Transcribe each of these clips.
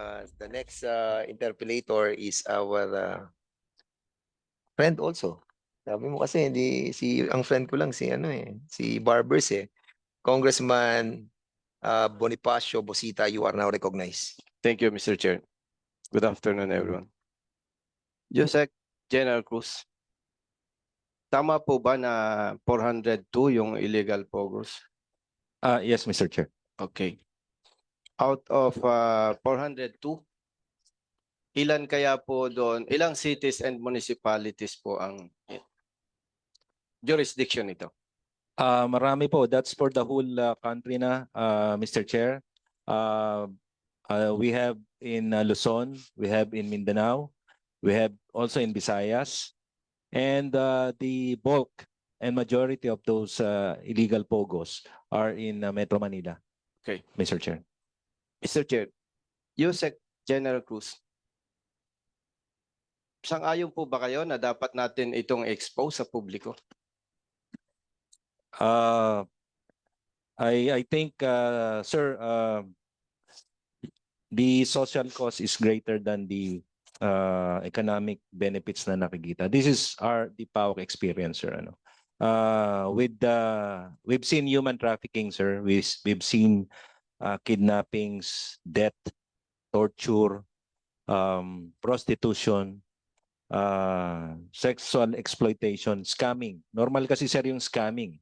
Uh, the next uh, interpellator is our uh, friend also. Sabi mo kasi hindi si ang friend ko lang si ano eh, si Barbers eh. Congressman uh, Bonifacio Bosita, you are now recognized. Thank you, Mr. Chair. Good afternoon, everyone. Josec General Cruz. Tama po ba na 402 yung illegal pogos? Uh, yes, Mr. Chair. Okay. Out of uh, 402, ilan kaya po doon, ilang cities and municipalities po ang jurisdiction nito? Uh, marami po. That's for the whole uh, country na, uh, Mr. Chair. Uh, uh, we have in uh, Luzon, we have in Mindanao, we have also in Visayas, and uh, the bulk and majority of those uh, illegal pogos are in uh, Metro Manila. Okay. Mr. Chair. Mr. Chair, Yusek General Cruz. Sang-ayon po ba kayo na dapat natin itong expose sa publiko? Uh, I I think, uh, sir, uh, the social cost is greater than the uh, economic benefits na nakikita. This is our the PAOK experience, sir. Ano? Uh, with the we've seen human trafficking, sir. We we've seen uh, kidnappings, death, torture, um, prostitution, uh, sexual exploitation, scamming. Normal kasi sir yung scamming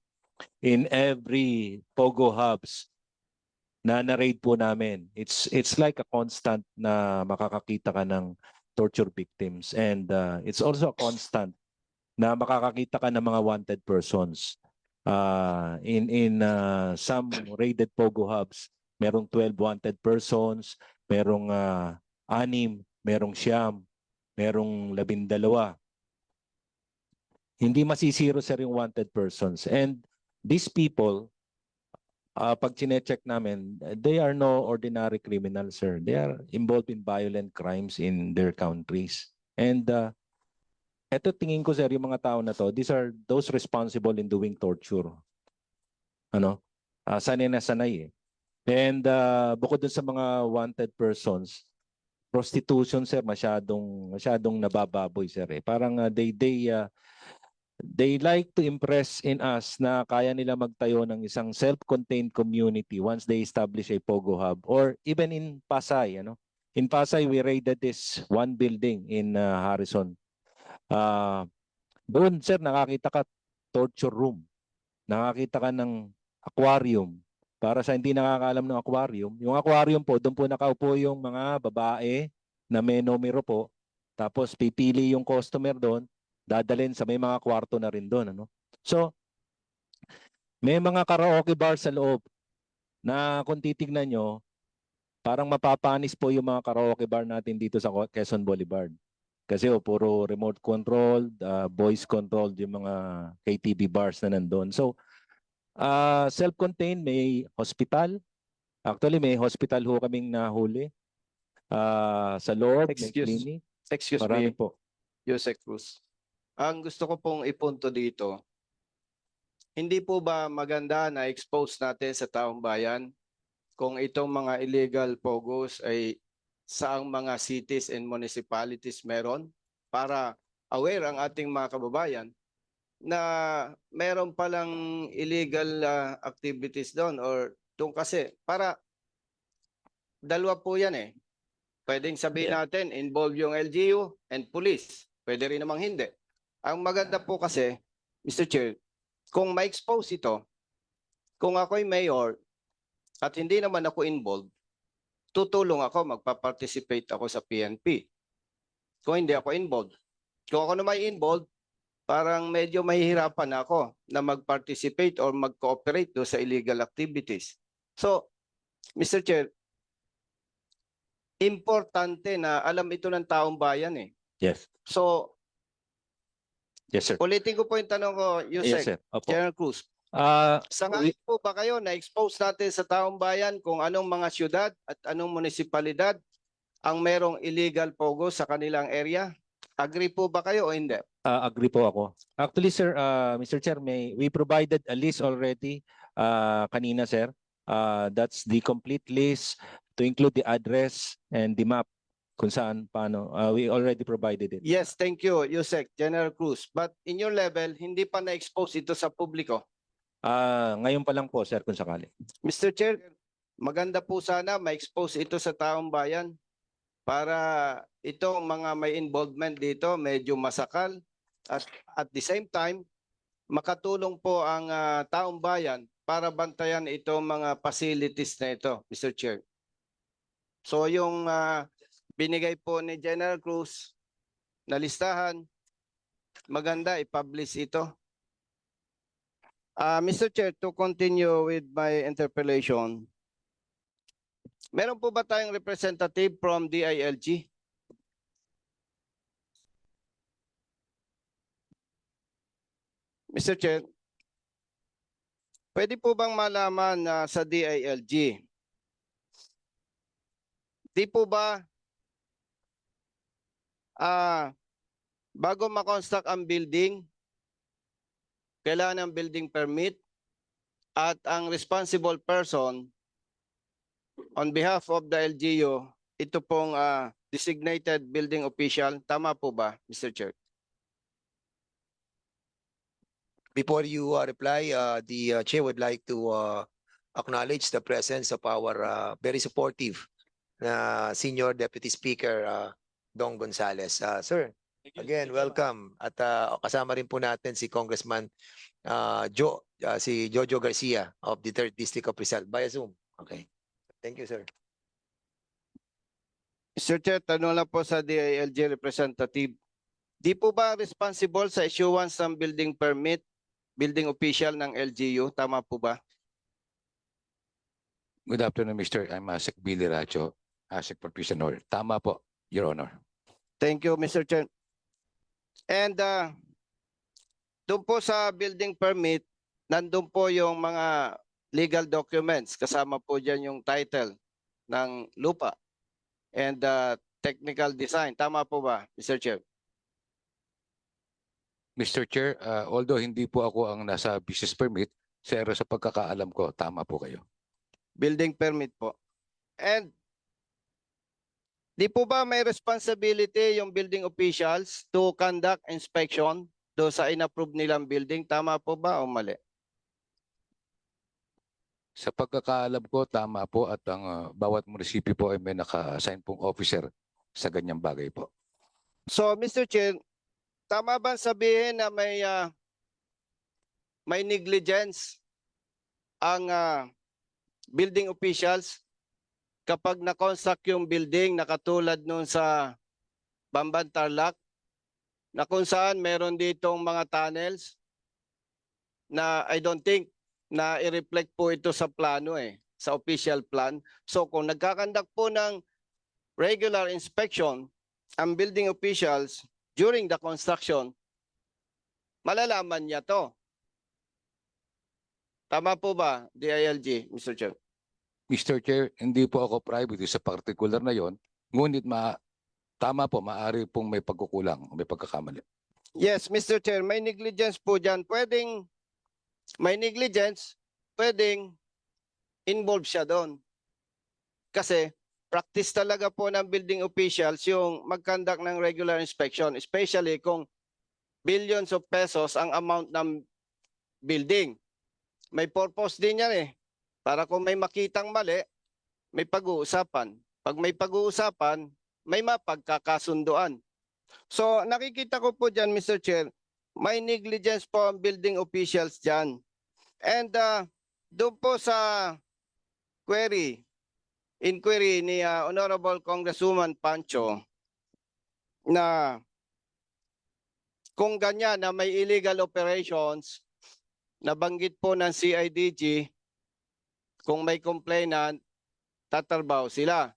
in every Pogo hubs na na-raid po namin. It's it's like a constant na makakakita ka ng torture victims and uh, it's also a constant na makakakita ka ng mga wanted persons. Uh, in in uh, some raided Pogo hubs, merong 12 wanted persons, merong uh, anim, merong siyam, merong labindalawa. Hindi masisiro sir yung wanted persons. And these people, uh, pag chinecheck namin, they are no ordinary criminals, sir. They are involved in violent crimes in their countries. And uh, eto tingin ko, sir, yung mga tao na to, these are those responsible in doing torture. Ano? Uh, sanay na sanay eh. And uh, bukod dun sa mga wanted persons, prostitution, sir, masyadong, masyadong nabababoy, sir. Eh. Parang uh, they, they, uh, they like to impress in us na kaya nila magtayo ng isang self-contained community once they establish a Pogo Hub or even in Pasay. Ano? In Pasay, we raided this one building in uh, Harrison. Uh, doon, sir, nakakita ka torture room. Nakakita ka ng aquarium. Para sa hindi nakakaalam ng aquarium, yung aquarium po, doon po nakaupo yung mga babae na may numero po. Tapos pipili yung customer doon, dadalhin sa may mga kwarto na rin doon. Ano? So, may mga karaoke bar sa loob na kung titignan nyo, parang mapapanis po yung mga karaoke bar natin dito sa Quezon Boulevard. Kasi oh, puro remote controlled, uh, voice controlled yung mga KTV bars na nandun. So, uh, self-contained, may hospital. Actually, may hospital ho kaming nahuli. Uh, sa may Excuse- clinic. Excuse Marami me, po. Yusek Cruz. Ang gusto ko pong ipunto dito, hindi po ba maganda na expose natin sa taong bayan kung itong mga illegal pogos ay saang mga cities and municipalities meron para aware ang ating mga kababayan na meron palang illegal ah, activities doon or doon kasi para dalawa po yan eh. Pwedeng sabihin natin involve yung LGU and police. Pwede rin namang hindi. Ang maganda po kasi, Mr. Chair, kung ma-expose ito, kung ako'y mayor at hindi naman ako involved, tutulong ako, magpa-participate ako sa PNP. Kung hindi ako involved. Kung ako naman involved, parang medyo mahihirapan ako na mag-participate or mag-cooperate do sa illegal activities. So, Mr. Chair, importante na alam ito ng taong bayan eh. Yes. So, Yes, sir. ulitin ko po yung tanong ko, Yes, Yusek, sir. Opo. General Cruz. Ah, Sangayon po ba kayo na expose natin sa taong bayan kung anong mga syudad at anong munisipalidad ang merong illegal pogo sa kanilang area? Agree po ba kayo o hindi? Ah, agree po ako. Actually, sir, uh, Mr. Chair, may, we provided a list already uh, kanina, sir. Uh, that's the complete list to include the address and the map kung saan paano. Uh, we already provided it. Yes, thank you, Yusek, General Cruz. But in your level, hindi pa na-expose ito sa publiko. Ah, ngayon pa lang po, sir, kung sakali. Mr. Chair, maganda po sana ma-expose ito sa taong bayan para itong mga may involvement dito medyo masakal at at the same time makatulong po ang ah, taong bayan para bantayan itong mga facilities na ito, Mr. Chair. So yung ah, binigay po ni General Cruz na listahan, maganda i-publish ito. Ah, Mr. Chair, to continue with my interpellation, meron po ba tayong representative from DILG? Mr. Chair, pwede po bang malaman na sa DILG, di po ba ah bago makonstruct ang building, kailangan ng building permit at ang responsible person on behalf of the LGU, ito pong ah, designated building official. Tama po ba, Mr. Chair? Before you uh, reply, uh, the uh, chair would like to uh, acknowledge the presence of our uh, very supportive na senior deputy speaker uh, Dong Gonzales. Uh, sir, again, welcome. At uh, kasama rin po natin si Congressman uh, Joe, uh, si Jojo Garcia of the 3rd District of Rizal via Zoom. Okay. Thank you, sir. Mr. Chair, tanong lang po sa DILG representative. Di po ba responsible sa issuance ng building permit, building official ng LGU? Tama po ba? Good afternoon, Mr. I'm Asik Billy Racho, Asik Professional. Tama po, Your Honor. Thank you, Mr. Chair. And uh, doon po sa building permit, nandun po yung mga legal documents. Kasama po dyan yung title ng lupa and uh, technical design. Tama po ba, Mr. Chair? Mr. Chair, uh, although hindi po ako ang nasa business permit, pero sa pagkakaalam ko, tama po kayo. Building permit po. And di po ba may responsibility yung building officials to conduct inspection do sa inapprove nilang building? Tama po ba o mali? Sa pagkakaalam ko, tama po at ang uh, bawat munisipyo po ay may naka-assign pong officer sa ganyang bagay po. So, Mr. Chair, tama ba sabihin na may ah, may negligence ang ah, building officials kapag na-construct yung building na katulad nun sa Bamban Tarlac na kung saan meron ditong mga tunnels na I don't think na i-reflect po ito sa plano eh, sa official plan. So kung nagkakandak po ng regular inspection ang building officials during the construction, malalaman niya to. Tama po ba, DILG, Mr. Chair? Mr. Chair, hindi po ako private sa particular na yon, ngunit ma tama po, maaari pong may pagkukulang, may pagkakamali. Yes, Mr. Chair, may negligence po dyan. Pwedeng may negligence, pwedeng involved siya doon. Kasi practice talaga po ng building officials yung mag-conduct ng regular inspection, especially kung billions of pesos ang amount ng building. May purpose din yan eh. Para kung may makitang mali, may pag-uusapan. Pag may pag-uusapan, may mapagkakasunduan. So nakikita ko po dyan, Mr. Chair, may negligence po ang building officials dyan. And uh, doon po sa query, inquiry ni uh, Honorable Congresswoman Pancho na kung ganyan na may illegal operations, nabanggit po ng CIDG, kung may complainant, tatarbaw sila.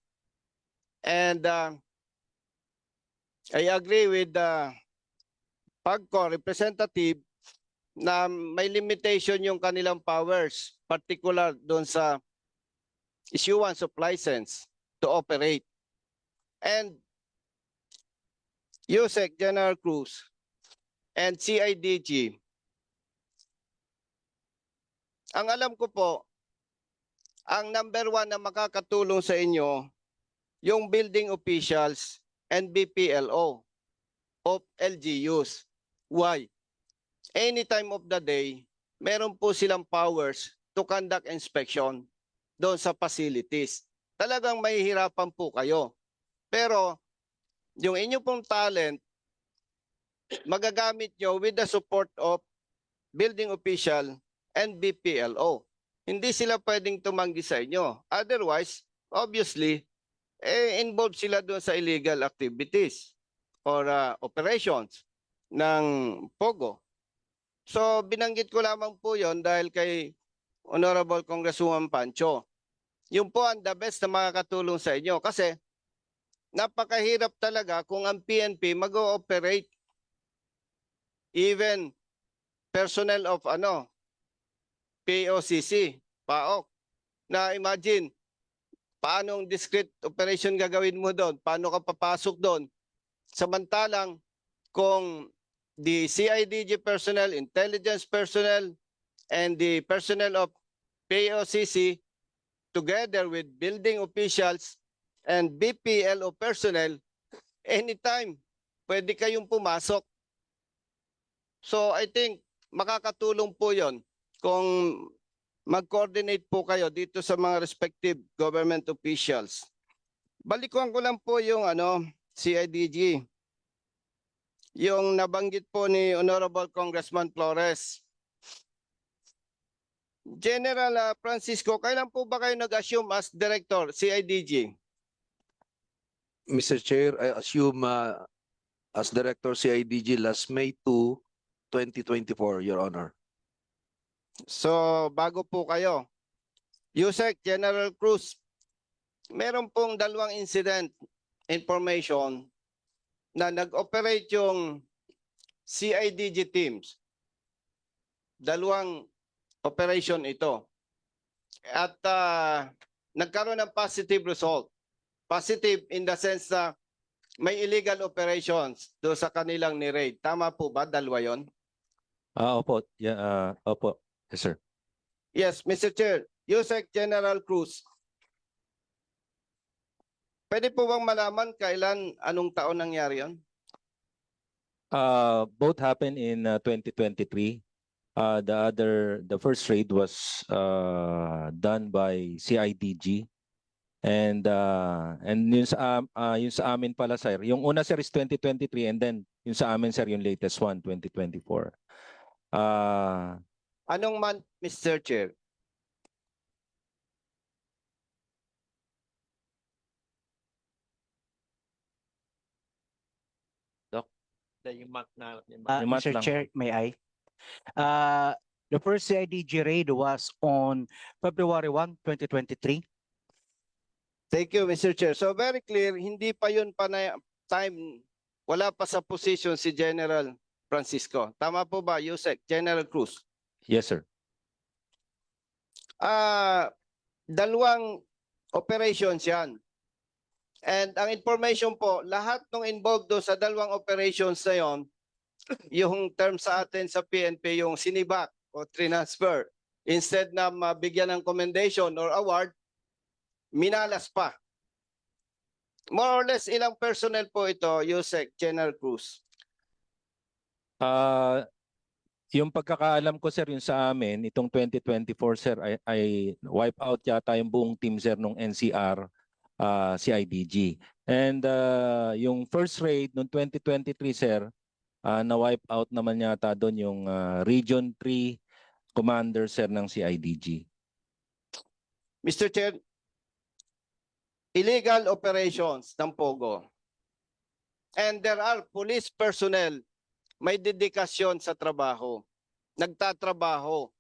And uh, I agree with the PAGCO representative na may limitation yung kanilang powers, particular doon sa issuance of license to operate. And USEC General Cruz and CIDG, ang alam ko po, ang number one na makakatulong sa inyo, yung building officials and BPLO of LGUs. Why? Any time of the day, meron po silang powers to conduct inspection doon sa facilities. Talagang mahihirapan po kayo. Pero yung inyo pong talent, magagamit nyo with the support of building official and BPLO. Hindi sila pwedeng tumanggi sa inyo. Otherwise, obviously, eh, involved sila doon sa illegal activities or uh, operations ng POGO. So, binanggit ko lamang po yon dahil kay Honorable Congresswoman Pancho. Yun po ang the best na makakatulong sa inyo kasi napakahirap talaga kung ang PNP mag-ooperate even personnel of ano POCC, PAOK. Na imagine paanong discrete operation gagawin mo doon? Paano ka papasok doon? Samantalang kung the CIDG personnel, intelligence personnel, and the personnel of POCC together with building officials and BPLO personnel, anytime pwede kayong pumasok. So I think makakatulong po yon kung mag-coordinate po kayo dito sa mga respective government officials. Balikuan ko lang po yung ano, CIDG. Yung nabanggit po ni Honorable Congressman Flores. General ah, Francisco, kailan po ba kayo nag-assume as director CIDG? Mr. Chair, I assume uh, as Director CIDG last May 2, 2024, Your Honor. So, bago po kayo. Yusek, General Cruz, meron pong dalawang incident information na nag-operate yung CIDG teams. Dalawang operation ito. At ah, nagkaroon ng positive result. Positive in the sense na may illegal operations do sa kanilang ni-raid. Tama po ba? Dalawa yon? Ah, opo. Yeah, ah, opo. Yes, sir. Yes, Mr. Chair. Yusek General Cruz. Pwede po bang malaman kailan, anong taon nangyari yon? Uh, both happened in uh, 2023. Uh, the other, the first raid was uh, done by CIDG. And uh, and yun sa am- uh, yun sa amin pala sir. Yung una sir is 2023 and then yung sa amin sir yung latest one 2024. Uh, Anong month, Mr. Chair? yung month na Uh, yung month Mr. lang. Chair, may I? Uh, the first CIDG raid was on February 1, 2023. Thank you, Mr. Chair. So very clear, hindi pa yun pa na time, wala pa sa position si General Francisco. Tama po ba, Yusek? General Cruz? Yes sir. Ah, dalawang operations yan. And ang information po, lahat ng involved do sa dalawang operations na yon, yung term sa atin sa PNP, yung sinibak o transfer, instead na mabigyan ng commendation or award, minalas pa. More or less, ilang personnel po ito, Yusek General Cruz? Ah, yung pagkakaalam ko sir yung sa amin itong 2024 sir ay, ay wipe out yata yung buong team sir nung NCR ah, CIDG. And ah, yung first raid nung 2023 sir ah, na wipe out naman yata doon yung ah, Region 3 commander sir ng CIDG. Mr. Chair, illegal operations ng POGO. And there are police personnel may dedikasyon sa trabaho. Nagtatrabaho.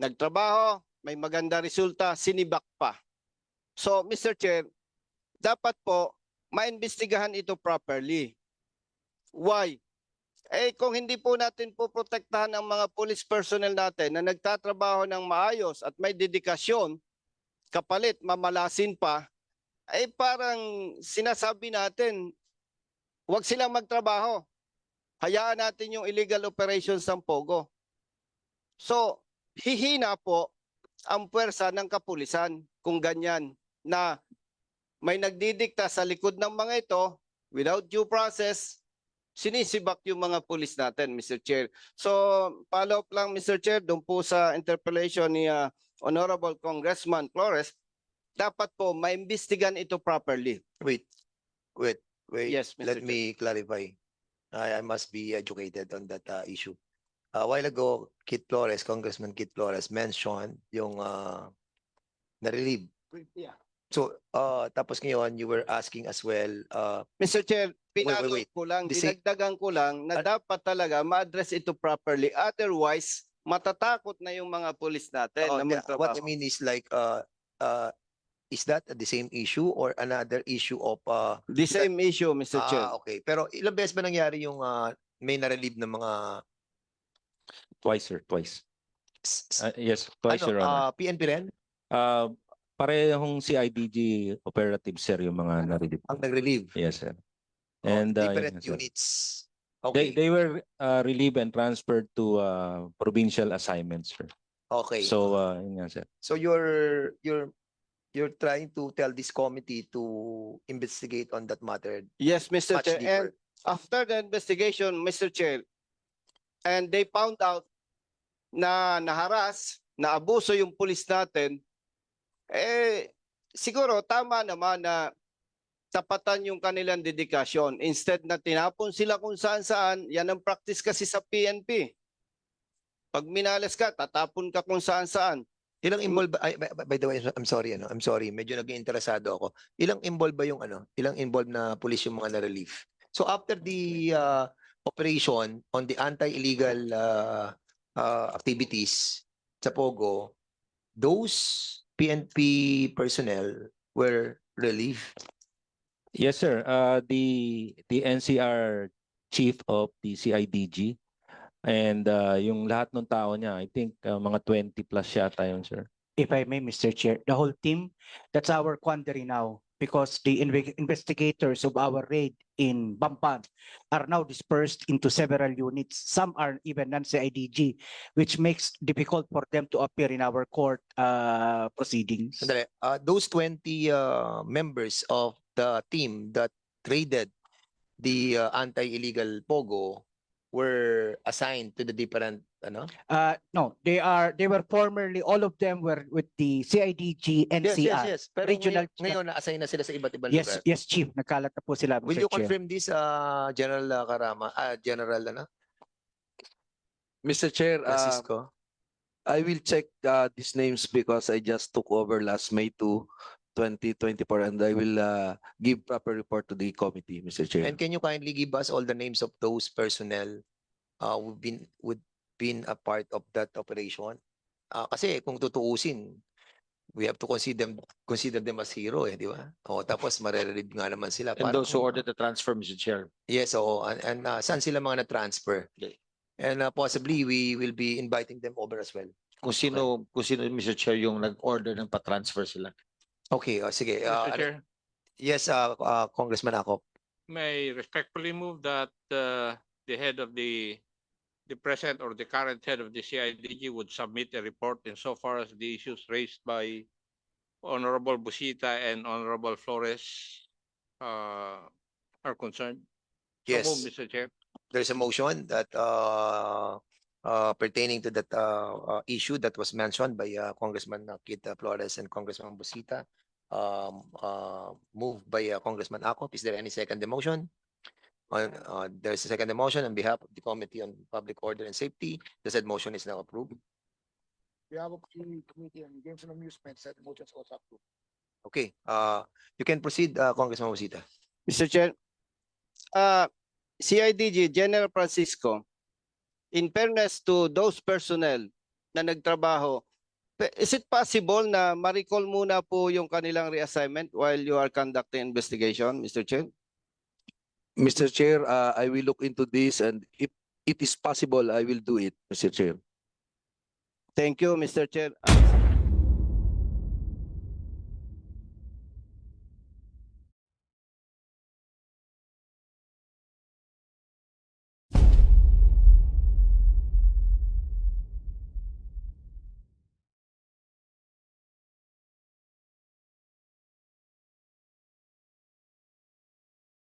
Nagtrabaho, may maganda resulta, sinibak pa. So, Mr. Chair, dapat po maimbestigahan ito properly. Why? Eh kung hindi po natin po protektahan ang mga police personnel natin na nagtatrabaho ng maayos at may dedikasyon, kapalit mamalasin pa, ay parang sinasabi natin, huwag silang magtrabaho. Hayaan natin yung illegal operations ng Pogo. So, hihina po ang puwersa ng kapulisan kung ganyan na may nagdidikta sa likod ng mga ito without due process sinisibak yung mga pulis natin Mr. Chair. So follow up lang Mr. Chair doon po sa interpellation ni ah, Honorable Congressman Flores dapat po maimbestigan ito properly. Wait, wait, wait. Yes, Mr. Let Chair. me clarify. I, I must be educated on that uh, issue. A while ago, Kit Flores, Congressman Kit Flores mentioned yung uh, na-relieve. Yeah. So, uh, tapos ngayon, you were asking as well, uh, Mr. Chair, wait, pinalo wait. ko lang, same- dinagdagan ko lang na At- dapat talaga ma-address ito properly. Otherwise, matatakot na yung mga pulis natin uh, na the- what I mean is like, uh, uh, is that the same issue or another issue of, uh, The same issue, Mr. Chair. ah, okay. Pero ilang beses ba nangyari yung uh, may na-relieve ng mga, Twice, sir, twice. Uh, yes, twice, ano, Your Honor. uh, PNP rin Uh, parehong CIDG operative, sir, yung mga narinig. ang nag-relieve? Yes, sir. Oh, And uh, different yun, sir. units. They, Okay, they were uh, relieved and transferred to uh, provincial assignments, sir. okay. So, uh, yun nga, sir. So you're you're you're trying to tell this committee to investigate on that matter Yes, Mr. much Chair. And deeper. after the investigation, Mr. Chair, and they found out na naharas, na abuso yung pulis natin, eh, siguro tama naman na tapatan yung kanilang dedikasyon. Instead na tinapon sila kung saan saan, yan ang practice kasi sa PNP. Pag minalas ka, tatapon ka kung saan saan. Ilang involved ba, by, by the way, I'm sorry ano, I'm sorry, medyo naging interesado ako. Ilang involved ba yung ano, ilang involved na police yung mga na-relief? So after the uh, operation on the anti-illegal uh, uh, activities sa Pogo, those PNP personnel were relieved. Yes, sir. Uh, the the NCR chief of the CIDG and uh, yung lahat ng tao niya, I think uh, mga 20 plus yata yun, sir. If I may, Mr. Chair, the whole team, that's our quandary now because the inve- investigators of our raid in Bamban are now dispersed into several units. Some are even non-CIDG, which makes difficult for them to appear in our court uh, proceedings. Sandali, uh, those 20 uh, members of the team that raided the uh, anti-illegal Pogo were assigned to the different ano? Uh, no, they are, they were formerly, all of them were with the CIDG, Yes, yes, NCR. yes. Pero regional ngayon, ngayon na-assign na sila sa iba't ibang Yes, lugar. yes, Chief, nagkalat na po sila, Will Mr. you Chair. confirm this, uh, General uh, Karama, uh, General ano, Mr. Chair, uh, Francisco? I will check uh, these names because I just took over last May 2, 2024, and I will uh, give proper report to the committee, Mr. Chair. And can you kindly give us all the names of those personnel uh, who've been, would been a part of that operation? Ah, kasi kung tutuusin, we have to consider them, consider them as hero eh, di ba? O tapos marerelieve nga naman sila. And those who uh, ordered the transfer, Mr. Chair. Yes, oo. And, and uh, saan sila mga na-transfer? Okay. And uh, possibly we will be inviting them over as well. Kung sino, kung sino, Mr. Chair, yung nag-order ng pa-transfer sila. Okay, uh, sige. Uh, Mr. ano- Chair, yes, uh, uh, Congressman Akop. may I respectfully move that uh, the head of the the present or the current head of the CIDG would submit a report insofar as the issues raised by Honorable Busita and Honorable Flores uh, are concerned. So Yes. moved, Mr. Chair. there's a motion that uh, uh, pertaining to that uh, uh, issue that was mentioned by uh, Congressman uh, Kit uh, Flores and Congressman Busita. Um, uh, moved by uh, Congressman Akop. Is there any second motion? On, uh, there's a second motion on behalf of the Committee on Public Order and Safety. The said motion is now approved. We have a committee on games and amusements that motions also approved. Okay, uh, you can proceed, uh, Congressman Busita. Mr. Chair, uh, CIDG General Francisco, in fairness to those personnel na nagtrabaho, is it possible na ma-recall muna po yung kanilang reassignment while you are conducting investigation, Mr. Chair? Mr. Chair, uh, I will look into this and if it is possible, I will do it, Mr. Chair. Thank you, Mr. Chair.